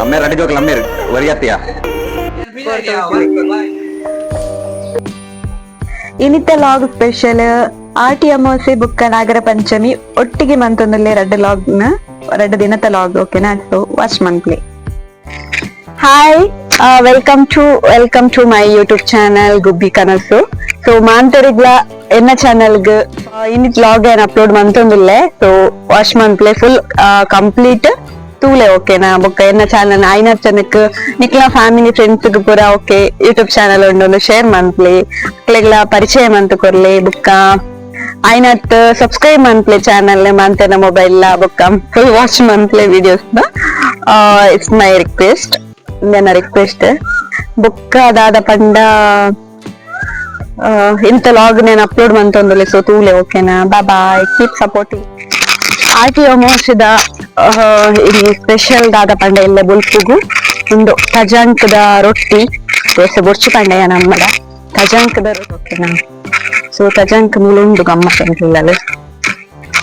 అమ్మాయి రెండు జోకులు అమ్మారు వరిగత్తయా ಇನಿತ ಲಾಗ್ ಸ್ಪೆಷಲ್ ಆರ್ ಟಿ ಅಮಾವಾಸ್ಯೆ ಬುಕ್ಕ ನಾಗರ ಪಂಚಮಿ ಒಟ್ಟಿಗೆ ಮಂತೊಂದಲ್ಲೇ ರೆಡ್ ಲಾಗ್ ನ ರೆಡ್ ದಿನದ ಲಾಗ್ ಓಕೆನಾ so watch monthly hi welcome to welcome to my YouTube channel Gubbi Kanasu so ಮಾಂತರಿಗ್ಲ ಎನ್ನ ಚಾನಲ್ಗ್ ಇನ್ನಿತ್ ಲಾಗ್ ಏನ್ ಅಪ್ಲೋಡ್ ಮಂತೊಂದುಲ್ಲೆ ಸೊ ವಾಚ್ ಮಂತ್ಲೆ ಫುಲ್ ಕಂಪ್ಲೀಟ್ ತೂಲೆ ಓಕೆನಾ ಬೊಕ್ಕ ಎನ್ನ ಚಾನಲ್ ಐನರ್ ಜನಕ್ ನಿಕ್ಲ ಫ್ಯಾಮಿಲಿ ಫ್ರೆಂಡ್ಸ್ ಪೂರ ಓಕೆ ಯೂಟ್ಯೂಬ್ ಚಾನಲ್ ಉಂಡು ಶೇರ್ ಮಂತ್ಲಿ ಅಕ್ಲೆಗ್ಲ ಪರಿಚಯ month ಕೊರ್ಲಿ book ಐನತ್ subscribe monthly channel ಮಂತೆನ mobile book full watch monthly videos it's my request ನನ್ನ ರಿಕ್ವೆಸ್ಟ್ ಬುಕ್ಕ ಅದಾದ ಪಂಡ ಆ, ಇಂಥ ಲಾಗ್ నేను ಅಪ್ಲೋಡ್ ಮಂತೊಂದುಲೆ ಸೊ ತೂಲೆ ಓಕೆನಾ ಬಾಯ್ ಬಾಯ್ ಕೀಪ್ ಸಪೋರ್ಟಿಂಗ್ ಆಟಿ ಅಮಾವಾಸ್ಯದ ಇಲ್ಲಿ ಸ್ಪೆಷಲ್ ದಾದ ಪಂಡ ಎಲ್ಲ ಬುಲ್ಪುಗು ಉಂಡು ತಜಂಕದ ರೊಟ್ಟಿ ದೋಸೆ ಬೊರ್ಚು ಪಂಡೆಯ ನಮ್ಮದ ತಜಂಕದ ರೊಟ್ಟಿ ಓಕೆನಾ ಸೊ ತಜಂಕ್ ಮುಳುಂಡು ಗಮ್ಮತ್ ಅಂತಿಲ್ಲಲು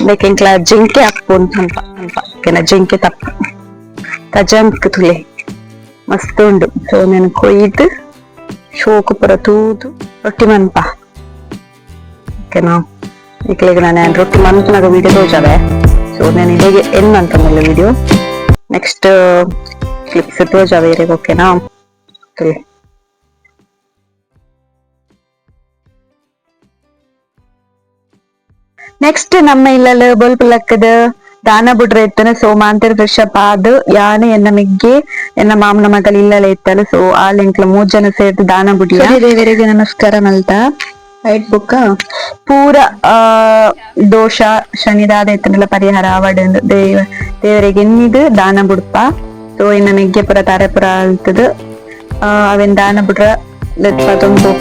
ಬೇಕಿಂಕ್ಲ ಜಿಂಕೆ ಅಪ್ಪು ಅಂತ ಹಂಪ ಹಂಪ ಓಕೆನಾ ಜಿಂಕೆ ತಪ್ಪು ತಜಂಕ್ ತುಲೆ ಮಸ್ತ್ ಉಂಡು ಸೊ ನಾನು ಕೊಯ್ದು ಶೋಕು ಪುರ ತೂದು ರೊಟ್ಟಿ ಮನ್ಪ ಓಕೆನಾ ಈಗಲೇ ನಾನು ರೊಟ್ಟಿ ಮಂತ್ನಾಗ ವಿಡಿಯೋ ತೋಜಾವೆ ಸೊ ನಾನು ಇಲ್ಲಿಗೆ ಅಂತ ಮೇಲೆ ವಿಡಿಯೋ ನೆಕ್ಸ್ಟ್ ಕ್ಲಿಪ್ಸ್ ತೋಜಾವೆ ಇರಿಗೆ ಓಕೆನಾ ಓಕೆ ನೆಕ್ಸ್ಟ್ ನಮ್ಮ ಇಲ್ಲಲ್ಲ ಬಲ್ಪ್ ಲೆಕ್ಕದ ದಾನ ಬುಡ್ರ ಎತ್ತನ ಸೊ ಮಾಂತರ ದೃಶ್ಯ ಪಾದ್ ಯಾನೆ ಎನ್ನ ಮಿಗ್ಗೆ ಎನ್ನ ಮಾಮನ ಮಗಲ್ ಇಲ್ಲಲ ಎತ್ತಲು. ಸೊ ಆ ಲಿಂಕ್ಲ ಮೂರ್ ಜನ ಸೇರ್ದು ದಾನ ಬುಡಿಯ ದೇವರಿಗೆ ನಮಸ್ಕಾರ ಮಲ್ತ. ರೈಟ್ ಬುಕ್ಕ ಪೂರ ಆ ದೋಷ ಶನಿದಾದ ಎತ್ತನೆಲ್ಲ ಪರಿಹಾರ ಆವಡ್ ದೇವ ದೇವರಿಗೆ ಎನ್ನಿದು ದಾನ ಬುಡ್ಪ. ಸೊ ಇನ್ನ ಮಿಗ್ಗೆ ಪುರ ತಾರೆ ಪುರ ಅಲ್ತದು ಅವೆನ್ ದಾನ ಬುಡ್ರ ಲೆತ್ತ ತೊಂದು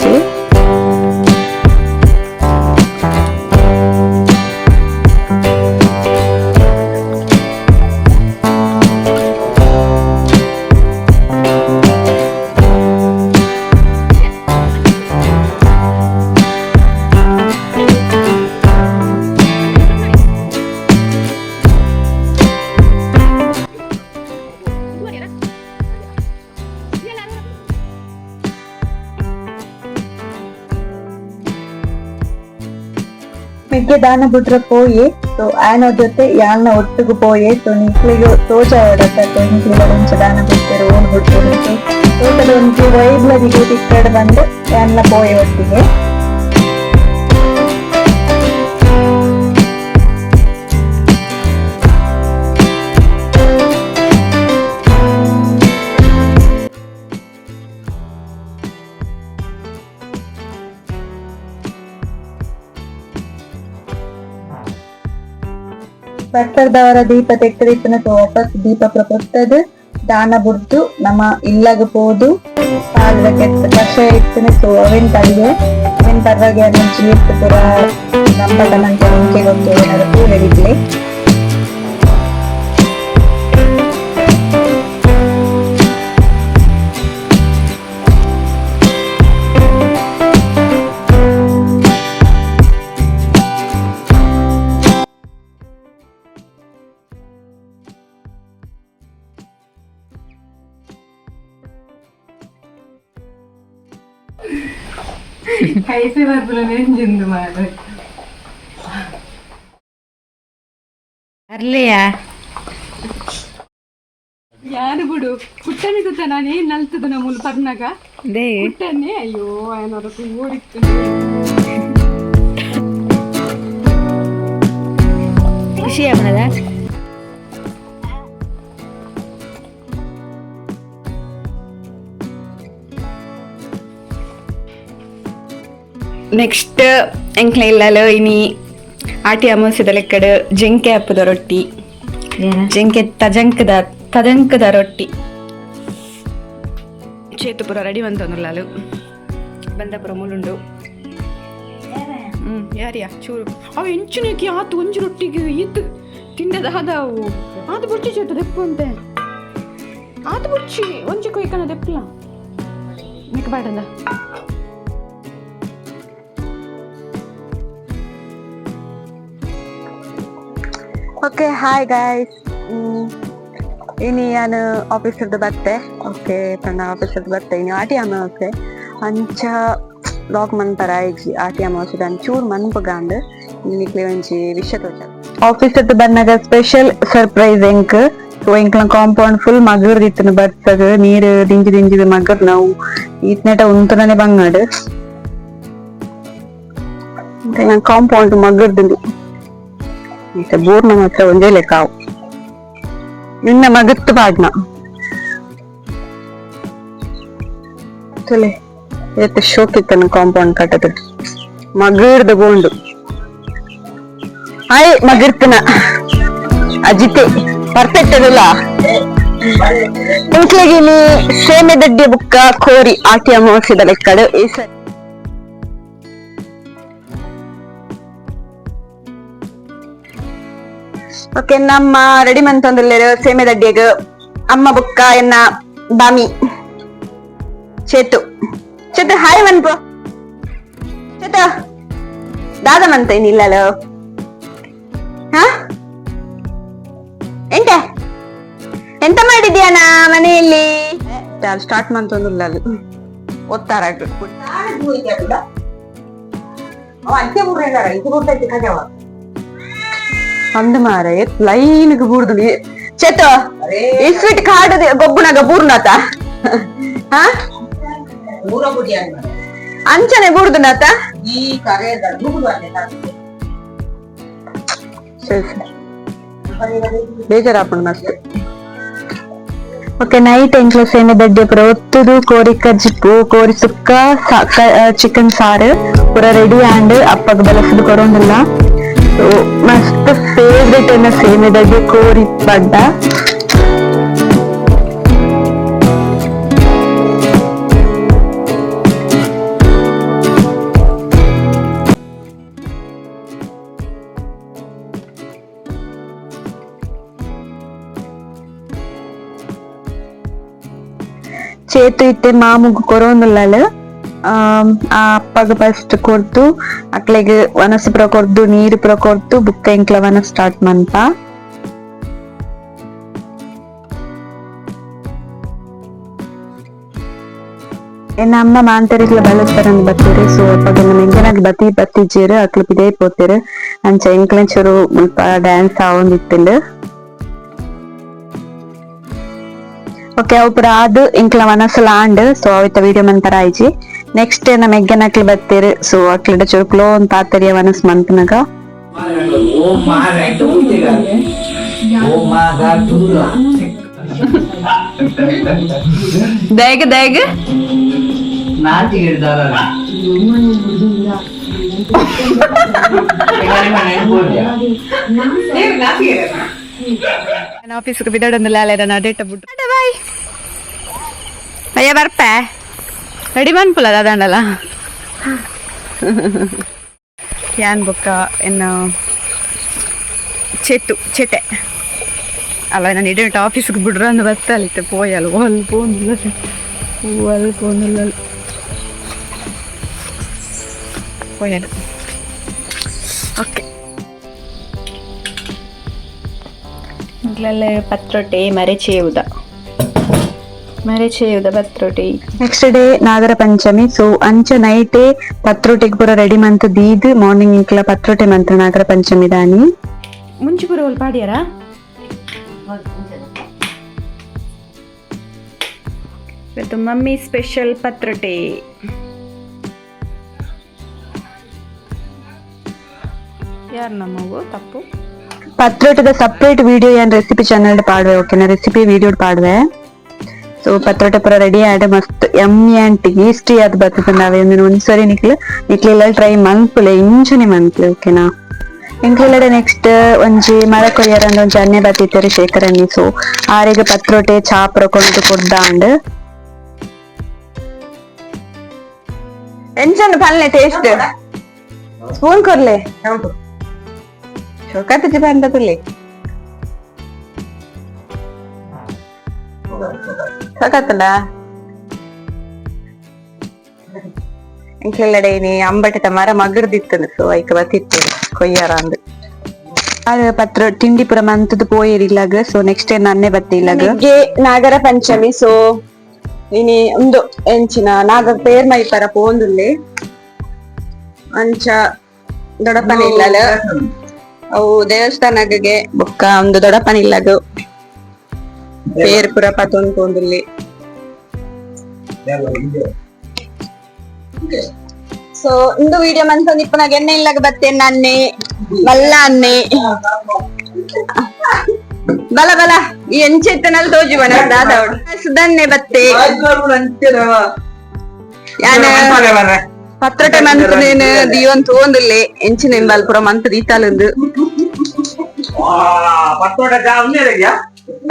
ದಾನ ಬಿಟ್ರೆ ಪೋಯಿ ಸೊ ಆಯನ ಜೊತೆ ಯಾಳ್ನ ಒಟ್ಟಿಗೆ ಪೋಯಿ ಸೊ ನಿಕ್ಲಿಗೆ ತೋಚ ಇರತ್ತೆ ಸೊ ನಿಕ್ಲಿಗೆ ಒಂಚ ದಾನ ಬಿಡ್ತಾರೆ ಓನ್ ಬಿಡ್ತಾರೆ ಟೋಟಲ್ ಒಂದು ವೈಬ್ಲ ದಿಗೋಟಿ ಕಡೆ ಬಂದು ಯಾಳ್ನ ಪೋಯಿ ಒಟ್ಟಿಗೆ. ಭಕ್ತರದವರ ದೀಪ ತೆಕ್ಕದಿಪ್ಪನ ವಾಪಸ್ ದೀಪ ಪ್ರಪುತ್ತದ ದಾನ ಬುಡ್ದು ನಮ್ಮ ಇಲ್ಲಗ ಪೋದು ಪಾಲದ ಕೆಟ್ಟ ಕಷ ಇತ್ತಿನ ಸೊ ಅವೆನ್ ಪರವಾಗಿ ಅದನ್ನ ಜೀರ್ತ ಪುರ ನಮ್ಮ ನಂತರ ಮುಂಚೆ ಗೊತ್ತು ಕೈಸೆ ಬರ್ಬಲ ನೆಂಜಿಂದು ಮಾಡು ಅರ್ಲಿಯಾ? ಯಾರು ಬಿಡು? ಪುಟ್ಟನೆ ಗೊತ್ತ ನಾನು ಏನ್ ನಲ್ತದ ನಮ್ಮೂಲ್ ಪರ್ನಾಗ? ದೇ ಪುಟ್ಟನೆ ಅಯ್ಯೋ ಏನಾದ್ರು ಓಡಿತ್ತು ಖುಷಿ ಆಮದ ನೆಕ್ಸ್ಟ್ ಎಂಕ್ಲ ಇಲ್ಲಲು ಇನಿ ಆಟಿ ಅಮಾವಾಸ್ಯದ ಲೆಕ್ಕಡು ಜಿಂಕೆ ಹಪ್ಪದ ರೊಟ್ಟಿ ಜಿಂಕೆ ತಜಂಕದ ತಜಂಕದ ರೊಟ್ಟಿ ಚೇತುಪುರ ರೆಡಿ ಬಂತಂದುಲ್ಲಾಲು ಬಂದಪುರ ಮುಳುಂಡು ಹ್ಮ್ ಯಾರಿಯಾ ಚೂರು ಅವು ಹೆಂಚಿನಕ್ಕೆ ಆತು ಒಂಜಿ ರೊಟ್ಟಿಗೆ ಇತ್ತು ತಿಂಡದ ಹದಾವು ಆತು ಬುಚ್ಚಿ ಚೇತು ದೆಪ್ಪು ಅಂತೆ ಆತು ಬುಚ್ಚಿ ಒಂಜಿ ಕೊಯ್ಕನ ದೆಪ್ಪಲ ನಿಕ್ ಬಾಡಂದ ಓಕೆ ಹಾಯ್ ಗಾಯ್ಸ್ ಇನಿ ನಾನು ಆಫೀಸರ್ದು ಬರ್ತೆ ಓಕೆ ಪಂಡ ಆಫೀಸರ್ದು ಬರ್ತೆ ಇನಿ ಆಟಿ ಅಮಾವಾಸ್ಯೆ ಅಂಚ ಲಾಗ್ ಮನ್ಪರ ಐಜಿ ಆಟಿ ಅಮಾವಾಸ್ಯೆ ಒಂಚೂರು ಮನ್ಪುಗಾಂಡ್ ಇನ್ನಿಕ್ಲೆ ಒಂಜಿ ವಿಷಯ ತೋಜ ಆಫೀಸರ್ದು ಬಂದಾಗ ಸ್ಪೆಷಲ್ ಸರ್ಪ್ರೈಸ್ ಎಂಕ್ ಸೊ ಎಂಕ್ಲ ಕಾಂಪೌಂಡ್ ಫುಲ್ ಮಗರ್ ಇತ್ತನ ಬರ್ತದ ನೀರು ದಿಂಜಿ ದಿಂಜಿದ ಮಗರ್ ನಾವು ಈತ್ನೆಟ ಉಂತನೇ ಬಂಗಾಡ್ ಕಾಂಪೌಂಡ್ ಮಗರ್ದು ಮತ್ತೆ ಬೋರ್ನ ಮಾತ್ರ ಒಂದೇ ಲೆಕ್ಕ. ನಿನ್ನ ಮಗತ್ತು ಪಾಡ್ನ ಇವತ್ತು ಶೋಕ್ ಶೋಕಿತ್ತನ ಕಾಂಪೌಂಡ್ ಕಟ್ಟದ. ಮಗಿರ್ದ ಬೋಂಡು. ಆಯ್ ಮಗಿರ್ತನ. ಅಜಿತೆ ಪರ್ಫೆಕ್ಟ್ ಅದಲ್ಲ. ಇಂಕ್ಲೆಗೆ ನೀ ಸೇಮೆ ದಡ್ಡಿ ಬುಕ್ಕ ಕೋರಿ, ಆಟಿ ಅಮಾವಾಸ್ಯದ ಲೆಕ್ಕಡು. ಈ ಸರಿ. ಓಕೆ ನಮ್ಮ ರೆಡಿ ಮಂತೊಂದುಲ್ಲೆರ್ ಸೇಮೆ ದಡ್ಡಿಯಗ್ ಅಮ್ಮ ಬುಕ್ಕ ಎನ್ನ ಬಾಮಿ. ಚೇತು. ಚೇತು ಹಾಯ್ ಮನ್ಪು ಚೇತು ದಾದ ಮಂತ ಇನ್ನಿಲ್ಲಲು ಹಾ? ಎಂಟ ಎಂತ ಮಾಡಿದ್ಯಾನ ಮನೆಯಲ್ಲಿ? ಸ್ಟಾರ್ಟ್ ಮಂತೊಂದುಲ್ಲ ಒತ್ತಾರ ಇದು ಮಾರ ಲೈನ್ ಬೂರ್ದು ಚೇತ ಇಸ್ವಿಟ್ ಕಾಡದ ಗೊಬ್ಬುನಾಗ ಬೂರ್ನಾತ ಹಾ ಅಂಚನೆ ಬೂರ್ದುನಾತ ಸರಿ ಸರಿ ಬೇಜಾರಾಪುಂಡು ಮಸ್ತ್ ಓಕೆ ನೈಟ್ ಎಂಕ್ಲ ಸೇನೆ ದಡ್ಡೆ ಪುರ ಒತ್ತುದು ಕೋರಿ ಕಜ್ಜಿಪ್ಪು ಕೋರಿ ಸುಕ್ಕ ಚಿಕನ್ ಸಾರು ಪೂರ ರೆಡಿ ಆಂಡ್ ಅಪ್ಪಗ ಬಲಸದು ಕೊರೊಂದಿಲ್ಲ ಸೊ ಮಸ್ತ್ ಫೇವ್ರೆಟ್ ಎನ್ನ ಸೇನೆ ದಡ್ಡೆ ಕೋರಿ ಪಡ್ಡ చేతు ఇత్తే మాముగు కొరోందుల్లాలు ಆ ಅಪ್ಪಗ ಫಸ್ಟ್ ಕೊರ್ದು ಅಕ್ಲೆಗ್ ವನಸ್ ಪುರ ಕೊರ್ದು ನೀರು ಪುರ ಕೊರ್ದು ಬುಕ್ಕ ಇಂಕ್ಲ ವನ ಸ್ಟಾರ್ಟ್ ಮನ್ಪ ಎನ್ನ ಅಮ್ಮ ಮಾಂತರಿಗ್ಲ ಬಲಸ್ತಾರಂದ್ ಬತ್ತೀರಿ ಸೊ ಅಪ್ಪಗ ನಮ್ಮ ಎಂಕನಾಗ್ ಬತ್ತಿ ಬತ್ತಿಜ್ಜೀರು ಅಕ್ಲು ಪಿದೇ ಪೋತೀರು ಅಂಚ ಎಂಕ್ಲೆನ್ ಚೂರು ಮುಲ್ಪ ಡ್ಯಾನ್ಸ್ ಆವೊಂದಿತ್ತಿಂಡು ಓಕೆ ಅವು ಪುರ ಆದ್ ಇಂಕ್ಲ ಮನಸ್ಸಲ ಆಂಡ್ ಸೊ ಅವಿತ ವಿಡಿಯೋ ಮಂತರ ಆಯ್ಜಿ ನೆಕ್ಸ್ಟ್ ನಮ್ಮ ಎಗ್ಗನಕ್ಲಿ ಬತ್ತೀರಿ ಸೊ ಅಕ್ಲಿಡ ಚೂರು ಕ್ಲೋ ಅಂತ ಆತರಿಯ ಮನಸ್ ಮಂತನಗ ಓ ಮಾರ ಓ ಮಾಗ ತುಲ್ಲ ದೇಗ ದೇಗ ನಾಟಿ ಹಿಡ್ದಾರ ಆಫೀಸ್ಗೆ ಬಿದಡೊಂದಿಲ್ಲ ಅಲ್ಲ ಡೇಟ ಬಿಟ್ಟು ಬಾಯ್ ಅಯ್ಯ ಬರ್ಪೆ ರೆಡಿ ಮನ್ಪುಲ ಅದಂಡಲ್ಲ ಯಾನ್ ಬೊಕ್ಕ ಇನ್ನು ಚೆಟ್ಟು ಚೆಟೆ ಅಲ್ಲ ನಾನು ಇಡೀಟ್ ಆಫೀಸ್ಗೆ ಬಿಡ್ರ ಅಂದ್ ಬತ್ತಲಿತ್ತೆ ಪೋಯಲ್ಲ ಒಲ್ ಪೋನಿಲ್ಲ ಒಲ್ ಪೋನಿಲ್ಲ ಪೋಯಲ್ಲ ಓಕೆ ಇದ್ರಲ್ಲೇ ಪತ್ರೊಟ್ಟೆ ಮರೆಚೇವುದ ಮರೆಚೇವುದ ಪತ್ರೊಟ್ಟೆ next day Nagara Panchami so ಅಂಚ ನೈಟೇ ಪತ್ರೊಟ್ಟಿಗೆ ಪೂರ ರೆಡಿ ಮಂತ್ ದೀದ್ ಮಾರ್ನಿಂಗ್ ಇಂಕ್ಲ ಪತ್ರೊಟ್ಟೆ ಮಂತ್ರ ನಾಗರ ಪಂಚಮಿ ದಾನಿ ಮುಂಚೆ ಪೂರ ಒಲ್ ಪಾಡ್ಯಾರ ಇವತ್ತು ಮಮ್ಮಿ ಸ್ಪೆಷಲ್ ಪತ್ರೊಟ್ಟೆ ಯಾರು ನಮ್ಮವು ತಪ್ಪು ಪತ್ರೋಟದ ಸಪ್ರೇಟ್ ವಿಡಿಯೋ ಏನ್ ರೆಸಿಪಿ ಚಾನಲ್ ಪಾಡ್ವೆ ಓಕೆನಾ ರೆಸಿಪಿ ವಿಡಿಯೋ ಪಾಡ್ವೆ ಸೊ ಪತ್ರೋಟ ಪೂರ ರೆಡಿ ಆಡ್ ಮಸ್ತ್ ಎಮ್ಮಿ ಆ್ಯಂಡ್ ಟೇಸ್ಟಿ ಅದ್ ಬರ್ತದೆ ನಾವೇ ಒಂದು ಒಂದ್ಸರಿ ನಿಕ್ಲು ನಿಕ್ಲೆಲ್ಲ ಟ್ರೈ ಮನ್ಪುಲೆ ಇಂಚನೆ ಮನ್ಪುಲೆ ಓಕೆನಾ ಇಂಕ್ಲಿಲ್ಲಡೆ ನೆಕ್ಸ್ಟ್ ಒಂಜಿ ಮಳೆ ಕೊಯ್ಯರ ಅಂದ ಒಂಜಿ ಅನ್ನೆ ಬತ್ತಿತ್ತರಿ ಶೇಖರಣಿ ಸೊ ಆರೆಗ್ ಪತ್ರೋಟೆ ಚಾಪ್ ರೊಕೊಂಡು ಕೊಡ್ದಾಂಡ್ ಎಂಚಂದ್ ಪಲ್ಲೆ ಟೇಸ್ಟ್ ಸ್ಪೂನ್ ಕೊರ್ಲೆ ಶೋಕಾತಿ ಬಂದ ತುಲೆ ಸಾಕತ್ತಲ್ಲ ಇಂಕ್ಲೆಲ್ಲಡೆ ನೀ ಅಂಬಟದ ಮರ ಮಗರ್ದಿತ್ತನು ಸೊ ಐಕ ಬತ್ತಿತ್ತು ಕೊಯ್ಯಾರ ಅಂದ್. ಅದು ಪತ್ರ ತಿಂಡಿ ಪುರ ಮಂತದ ಪೋಯರಿಲ್ಲಾಗ ಸೊ ನೆಕ್ಸ್ಟ್ ಟೈಮ್ ನನ್ನೇ ಬತ್ತಿಲ್ಲಾಗ ನಾಗರ ಪಂಚಮಿ ಸೊ ಇನಿ ಒಂದು ಎಂಚಿನ ನಾಗ ಪೇರ್ ಮೈಪರ ಪೋಂದುಲ್ಲೆ. ಅಂಚ ದೊಡಪನ ಇಲ್ಲಲ ಅವು ದೇವಸ್ಥಾನಗೆ ಬೊಕ್ಕ ಒಂದು ದೊಡಪನ ಇಲ್ಲಾಗ ಪೇರ್ ಪುರ ಪತೊಂದು ಪೋಂದುಲ್ಲೆ ಸೊ ಇಂದು. ವಿಡಿಯೋ ಮನ್ಸೊಂದು ಇಪ್ಪನಾಗ ಎಣ್ಣೆ ಇಲ್ಲಾಗ ಬತ್ತೇನೆ ನನ್ನೆ? ಬಲ್ಲ ಅನ್ನೆ. ಬಲ ಬಲ. ಈ ಎಂಚೆತ್ತನಲ್ಲಿ ತೋಜಿ ಬನ ದಾದವಡು ಸುದನ್ನೆ ಬತ್ತೆ. ಯಾನ? ಪತ್ರಟೆ ಮಂತ್ ನೀನು ದಿಯೋನ್ ತೋಂದುಲ್ಲೆ ಎಂಚಿನ ಎಂಬಲ್ ಪುರ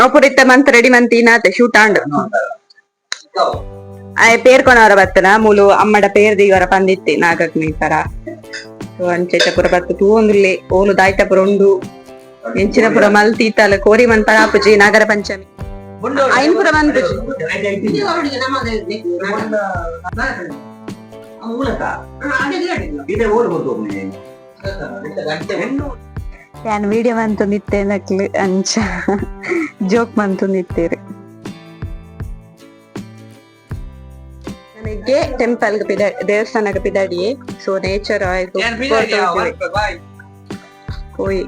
ಅಪುರಿತ ಮಂತ್ ರೆಡಿ ಮಂತ್ ಈನಾತೆ ಶೂಟ್ ಆಂಡ್ ಆಯ್ ಪೇರ್ಕೊನವರ ಬತ್ತನ ಮೂಲು ಅಮ್ಮಡ ಪೇರ್ ದೀವರ ಪಂದಿತ್ತಿ ನಾಗಕ್ ನೀತರ ಅಂಚೆತ ಪುರ ಬತ್ತು ತೂವೊಂದುಲ್ಲೆ ಓಲು ದಾಯ್ತ ಪುರ ಉಂಡು ಎಂಚಿನ ಪುರ ಮಲ್ತೀತಲ ಕೋರಿ ಮನ್ ಪರಾಪುಜಿ ನಾಗರ ಪಂಚಮಿ ಐನ್ ಪುರ ಇದೆ ಓಡ್ಬೋದು ಯಾನ್ ವಿಡಿಯೋ ಮಂತು ನಿತ್ತೇನ ಅಂಚ. ಜೋಕ್ ಮಂತು ನಿತ್ತೇರೆ. ನನಗೆ ಟೆಂಪಲ್ ಪಿದ ದೇವಸ್ಥಾನಕ್ಕೆ ಪಿದಾಡಿಯೇ ಸೊ ನೇಚರ್ ಆಯ್ತು ಪೋಯಿ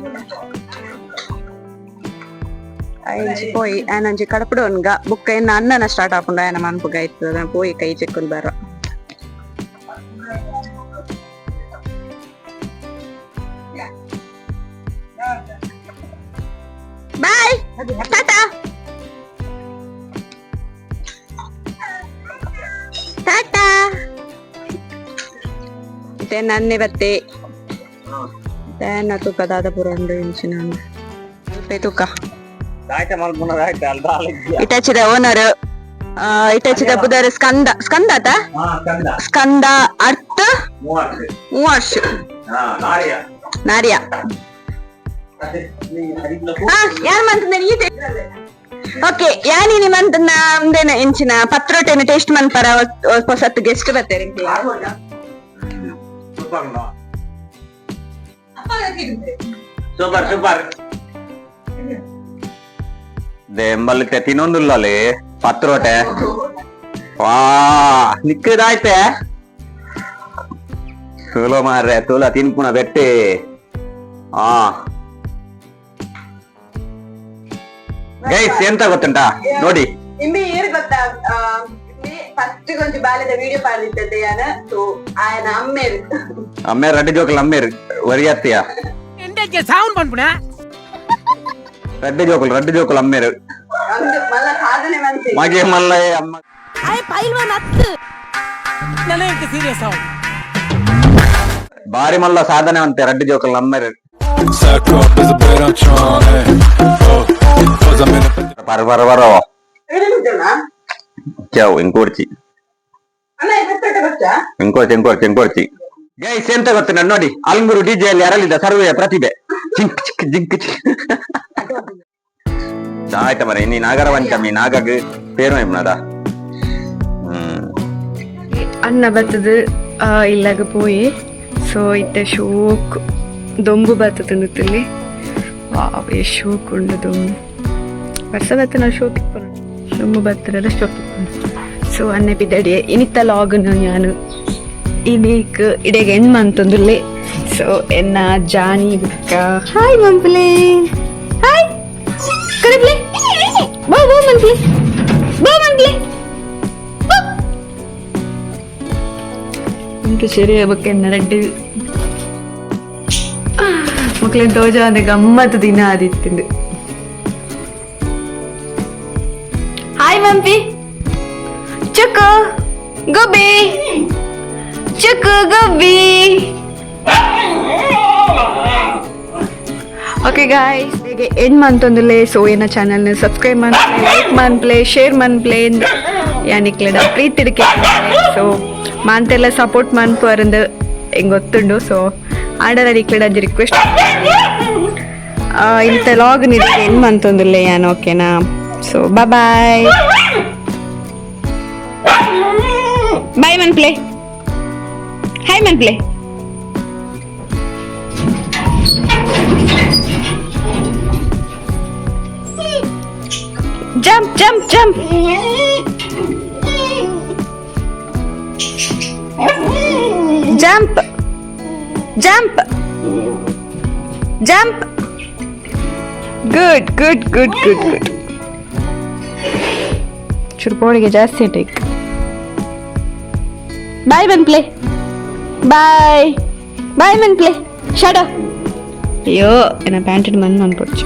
ಐಜಿ ಪೋಯಿ ಆನಂಜಿ ಕಡಪಡೋನ್ಗ ಬುಕ್ಕ ಇನ್ನು ಅನ್ನನ ಸ್ಟಾರ್ಟ್ ಹಾಕೊಂಡು. ಆಯನ ಮನ್ಪುಗ ಆಯ್ತದ. ಪೋಯಿ ಕೈ ಚೆಕ್ಕೊಂಡು ಬರೋ. బాయ్ టాటా ಟಾಟಾ ಮತ್ತೆ ನನ್ನೆ ಬತ್ತೆ ತೇನ ತೂಕ ದಾದ ಪುರ ಉಂಡು ಇಂಚಿನ ಸ್ವಲ್ಪ ತೂಕ ಆಯ್ತಾ ಮಲ್ಪುನದ ಆಯ್ತಾ ಅಲ್ದ ಇಟಾಚಿದ ಓನರ್ ಇಟಾಚಿದ ಬುಧರ ಸ್ಕಂದ ಸ್ಕಂದಾತ ಹಾ ಕಂದ ಸ್ಕಂದ ಅರ್ಥ ಮೂವತ್ತು ಮೂವರ್ಷ ಹಾ ನಾರಿಯ ಯಾರು ಮಂತ ಓಕೆ ಯಾನಿ ನಿಮ್ಮಂತ ಮುಂದೇನ ಇಂಚಿನ ಪತ್ರೋಟೆನ ಟೇಸ್ಟ್ ಮನ್ಪರ ಹೊಸತ್ತು ಗೆಸ್ಟ್ ಬರ್ತಾರೆ ಸೂಪರ್ ಸೂಪರ್ ದೆಂಬಲ್ತೆ ತಿನ್ನೊಂದುಲ್ಲಲೆ ಪತ್ರೋಟೆ ವಾ ನಿಕ್ಕದಾಯ್ತೆ ತುಲೋ ಮಾರ್ರೆ ತುಲ ತಿನ್ಪುಣ ಬೆಟ್ಟೆ ಆ ಗೈಸ್ ಎಂತ ಗೊತ್ತುಂಟಾ ನೋಡಿ ನಿಮ್ಗೆ ಏನು ಗೊತ್ತಾ ಫಸ್ಟ್ ಕೊಂಚ ಬಾಲ್ಯದ ವಿಡಿಯೋ ಪಾಡಿದ್ದದ್ದೆ ಯಾನ ಸೊ ಆಯನ ಅಮ್ಮೇರು ಅಮ್ಮೇರು ಅಡ್ಡಿ ಜೋಕಲ್ ಅಮ್ಮೇರು ಒರಿಯಾತ್ತೀಯ ಎಂಟಕ್ಕೆ ಸಾವನ್ ಬಂದ್ಬಿಡ ರಡ್ಡಿ ಜೋಕಲ್ ರಡ್ಡಿ ಜೋಕಲ್ ಅಮ್ಮೇರ್ ಮಲ್ಲ ಸಾಧನೆ ಮಂತೆ ಮಗೆ ಮಲ್ಲ ಅಮ್ಮ ಆಯ ಪೈಲ್ವಾನ್ ಅತ್ತು ನನಗೆ ಸೀರಿಯಸ್ ಆವು ಬಾರಿ ಮಲ್ಲ ಸಾಧನೆ ಅಂತೆ Reddy ಜೋಕಲ್ ಅಮ್ಮೇರ್ Sack up, there's a bed I'm trying. Oh, cause I'm in a ಪರ ಪರ ಬರೋ ಹೇಳಿಬಿಟ್ಟಣ ಕ್ಯಾವ್ ಇಂಕೋಡ್ಚಿ ಅಣ್ಣ ಇವತ್ತೊಟ್ಟೆ ಗೊತ್ತಾ ಇಂಕೋಡ್ಚಿ ಇಂಕೋಡ್ಚಿ ಇಂಕೋಡ್ಚಿ ಗೈಸ್ ಎಂತ ಗೊತ್ತ ನೋಡಿ ಅಲ್ಮೂರು ಡಿಜೆ ಅಲ್ಲಿ ಅರಳಿದ ಸರ್ವೆಯ ಪ್ರತಿಭೆ ಜಿಂಕ್ ಚಿಕ್ ಜಿಂಕ್ ಚಿಕ್ ಆಯ್ತ ಮರ ಇನ್ನಿ ನಾಗರ ಪಂಚಮಿ ನಾಗಗ್ ಪೇರು ಎಮ್ನದ ಹ್ಮ್ ಅನ್ನ ಬತ್ತದು ಇಲ್ಲಾಗ ಪೋಯಿ ಸೊ ಇತ್ತೆ ಶೋಕ್ ದೊಂಬು ಬರ್ತದೆ ನಿತ್ತಲ್ಲಿ ವಾವೇ ಶೋಕ್ ಉಂಡು ದೊಂಬು. ವರ್ಷ ಬತ್ತ ನಾವು ಶೋಕ್ ಇಪ್ಪನು ದೊಂಬು ಬತ್ತದಲ್ಲ ಶೋಕ್ ಸೊ ಅನ್ನೆ ಬಿದ್ದಡಿ ಇನಿತ್ತ ಲಾಗನು ನಾನು. ಇದೀಕ್ ಇಡೆಗೆ ಹೆಣ್ಣು ಅಂತಂದುಲ್ಲೆ ಸೊ ಎನ್ನ ಜಾನಿ ಬಿಕ್ಕ ಹಾಯ್ ಮಂಪ್ಲೆ. ಹಾಯ್ ಕರೆಪ್ಲೆ. ಬಾ ಬಾ ಮಂತ್ಲಿ ಬಾ ಮಂತ್ಲಿ ಸರಿ ಬಗ್ಗೆ ನರಡ್ಡು ಮಕ್ಳಿನ ತೋಜ ಅಂದ್ರೆ ಗಮ್ಮತ್ತು ದಿನ ಆದಿತ್ತಿಂದು ಹಾಯ್ ಮಂಪಿ ಚುಕ್ಕು ಗುಬ್ಬಿ. ಚುಕ್ಕು ಗುಬ್ಬಿ. ಓಕೆ ಗಾಯ್ಸ್ ಹೇಗೆ ಎಂಡ್ ಮಂತೊಂದುಲೆ ಸೊ ಏನ ಚಾನಲ್ನ ಸಬ್ಸ್ಕ್ರೈಬ್ ಮಾಡ್ಲೇ ಲೈಕ್ ಮಾಡ್ಲೇ ಶೇರ್ ಮಾಡ್ಪ್ಲೆ ಯಾನಿಕ್ಲೆಡ ಪ್ರೀತಿ ಇಡ್ಕೆ. ಸೊ ಮಾಂತೆಲ್ಲ ಸಪೋರ್ಟ್ ಮಾಡ್ಪರಂದು ಹೆಂಗ್ ಗೊತ್ತುಂಡು ಸೊ ಆರ್ಡರ್ ಈ ಕಡೆ ಅದು ರಿಕ್ವೆಸ್ಟ್ ಇಂಥ ಲಾಗ್ ನಿಲ್ಸಿ ಏನು ಬಂತಂದಿಲ್ಲ ಏನು ಓಕೆನಾ ಸೊ ಬಾಯ್ ಬಾಯ್ ಮನ್ ಪ್ಲೇ ಹಾಯ್ ಮನ್ play jump, jump, jump. Jump. jump jump good good good good good ಚುರುಪೋಳಿಗೆ ಜಾಸ್ತಿ ಟೇಕ್ ಬಾಯ್ ಬನ್ ಪ್ಲೇ ಬಾಯ್ ಬಾಯ್ ಬನ್ ಪ್ಲೇ ಶಡ ಅಯ್ಯೋ ಎನ್ನ ಪ್ಯಾಂಟಿನ ಬಂದು ನಾನು ಪೊಡ್ಚು